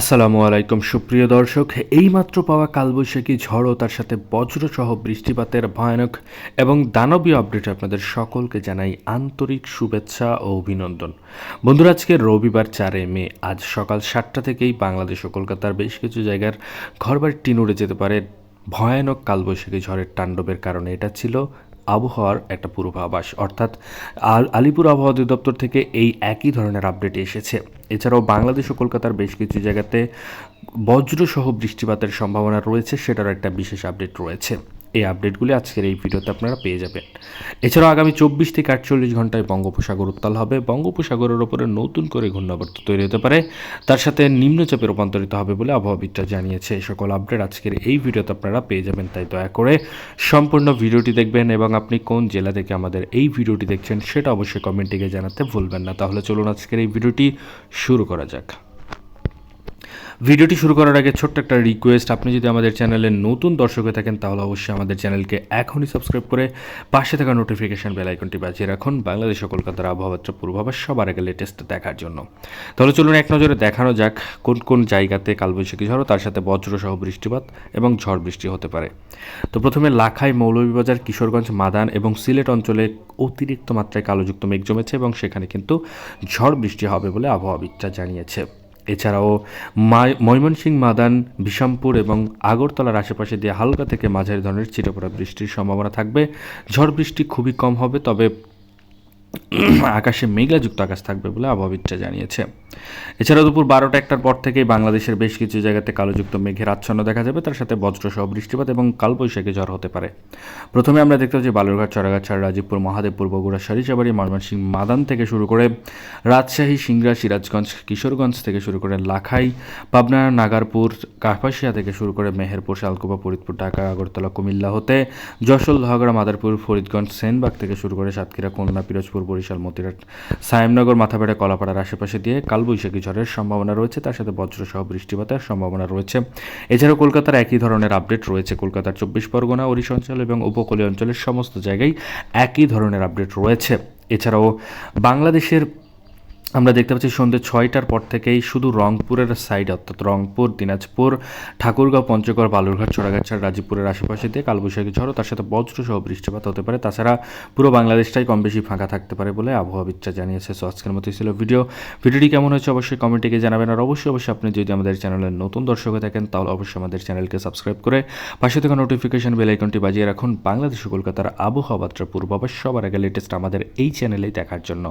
আসসালামু আলাইকুম, সুপ্রিয় দর্শক। এইমাত্র পাওয়া কালবৈশাখী ঝড় ও তার সাথে বজ্রসহ বৃষ্টিপাতের ভয়ানক এবং দানবীয় আপডেট আপনাদের সকলকে জানাই আন্তরিক শুভেচ্ছা ও অভিনন্দন। বন্ধুরা, আজকে রবিবার চারে মে, আজ সকাল সাতটা থেকেই বাংলাদেশ ও কলকাতার বেশ কিছু জায়গার ঘরবাড়ি টিন উড়ে যেতে পারে ভয়ানক কালবৈশাখী ঝড়ের তাণ্ডবের কারণে। এটা ছিল আবহাওয়ার একটা পূর্বাভাস, অর্থাৎ আল আলিপুর আবহাওয়া অধিদপ্তর থেকে এই একই ধরনের আপডেট এসেছে। এছাড়াও বাংলাদেশ ও কলকাতার বেশ কিছু জায়গাতে বজ্রসহ বৃষ্টিপাতের সম্ভাবনা রয়েছে, সেটারও একটা বিশেষ আপডেট রয়েছে। এই আপডেটগুলি আজকের এই ভিডিওতে আপনারা পেয়ে যাবেন। এছাড়াও আগামী চব্বিশ থেকে আটচল্লিশ ঘন্টায় বঙ্গোপসাগর উত্তাল হবে। বঙ্গোপসাগরের ওপরে নতুন করে ঘূর্ণাবর্ত তৈরি হতে পারে। তার সাথে নিম্নচাপে রূপান্তরিত হবে বলে আবহাওয়াবিদরা জানিয়েছে। এই সকল আপডেট আজকের এই ভিডিওতে আপনারা পেয়ে যাবেন, তাই দয়া করে সম্পূর্ণ ভিডিওটি দেখবেন এবং আপনি কোন জেলা থেকে আমাদের এই ভিডিওটি দেখছেন সেটা অবশ্যই কমেন্টে জানাতে ভুলবেন না। তাহলে চলুন আজকের এই ভিডিওটি শুরু করা যাক। ভিডিওটি শুরু করার আগে ছোট্ট একটা রিকোয়েস্ট আপনি যদি আমাদের চ্যানেলে নতুন দর্শক হয়ে থাকেন, তাহলে অবশ্যই আমাদের চ্যানেলকে এখনই সাবস্ক্রাইব করে পাশে থাকা নোটিফিকেশান বেল আইকনটি বাজিয়ে রাখুন। বাংলাদেশ ও কলকাতার আবহাওয়ার পূর্বাভাস সবার আগে লেটেস্ট দেখার জন্য। তাহলে চলুন এক নজরে দেখানো যাক কোন কোন জায়গাতে কালবৈশাখী ঝড়, তার সাথে বজ্রসহ বৃষ্টিপাত এবং ঝড় বৃষ্টি হতে পারে। তো প্রথমে লাখাই মৌলভীবাজার, কিশোরগঞ্জ, মাদান এবং সিলেট অঞ্চলে অতিরিক্ত মাত্রায় কালোযুক্ত মেঘ জমেছে এবং সেখানে কিন্তু ঝড় বৃষ্টি হবে বলে আবহাওয়াবিদরা জানিয়েছে। এছাড়াও ময়মনসিংহ মাদান, বিষামপুর এবং আগরতলার আশেপাশে দিয়ে হালকা থেকে মাঝারি ধরনের ছিটেপড়া বৃষ্টির সম্ভাবনা থাকবে। ঝড় বৃষ্টি খুবই কম হবে, তবে আকাশে মেঘলাযুক্ত আকাশ থাকবে বলে আবহাওয়াবিদরা জানিয়েছে। এছাড়া দুপুর বারোটা একটার পর থেকেই বাংলাদেশের বেশ কিছু জায়গাতে কালোযুক্ত মেঘের আচ্ছন্ন দেখা যাবে। তার সাথে বজ্রসহ বৃষ্টিপাত এবং কালবৈশাখী ঝড় হতে পারে। প্রথমে আমরা দেখতে পাচ্ছি বালুরঘাট, চড়াগাছাড়, রাজীবপুর, মহাদেবপুর, বগুড়া সরিষাবাড়ি ময়মনসিংহ, মাদান থেকে শুরু করে রাজশাহী, সিংড়া, সিরাজগঞ্জ, কিশোরগঞ্জ থেকে শুরু করে লাখাই, পাবনা, নাগারপুর, কাপাসিয়া থেকে শুরু করে মেহেরপুর শালকুপা ফরিদপুর, ঢাকা, আগরতলা, কুমিল্লা হতে যশোর, লোহাগড়া, মাদারপুর, ফরিদগঞ্জ, সেনবাগ থেকে শুরু করে সাতক্ষীরা, খুলনা, পিরোজপুর বরিশাল মতিরাট সায়েমনগর মাথাপেড়া কলাপাড়ার আশেপাশে দিয়ে কালবৈশাখী ঝড়ের সম্ভাবনা রয়েছে। তার সাথে বজ্রসহ বৃষ্টিপাতের সম্ভাবনা রয়েছে। এছাড়াও কলকাতার একই ধরনের আপডেট রয়েছে। কলকাতার চব্বিশ পরগনা, ওড়িশা অঞ্চল এবং উপকূলীয় অঞ্চলের সমস্ত জায়গায় একই ধরনের আপডেট রয়েছে। এছাড়াও বাংলাদেশের আমরা দেখতে পাচ্ছি সন্ধ্যে ছয়টার পর থেকেই শুধু রংপুরের সাইড অর্থাৎ রংপুর, দিনাজপুর, ঠাকুরগাঁও, পঞ্চগড়, বালুরঘাট চোরাগাছার রাজীবপুরের আশেপাশে দিয়ে কালবৈশাখী ঝড় তার সাথে বজ্রসহ বৃষ্টিপাত হতে পারে। তাছাড়া পুরো বাংলাদেশটাই কম বেশি ফাঁকা থাকতে পারে বলে আবহাওয়াবিদরা জানিয়েছে। সো আজকের মতো ছিল ভিডিও ভিডিওটি কেমন হয়েছে অবশ্যই কমেন্টে গিয়ে জানাবেন। আর অবশ্যই অবশ্যই আপনি যদি আমাদের চ্যানেলের নতুন দর্শক হয়ে থাকেন, তাহলে অবশ্যই আমাদের চ্যানেলকে সাবস্ক্রাইব করে পাশে থাকা নোটিফিকেশন বেল আইকনটি বাজিয়ে রাখুন। বাংলাদেশ কলকাতার আবহাওয়া বার্তা পূর্বাভাস সবার আগে লেটেস্ট আমাদের এই চ্যানেলেই দেখার জন্য।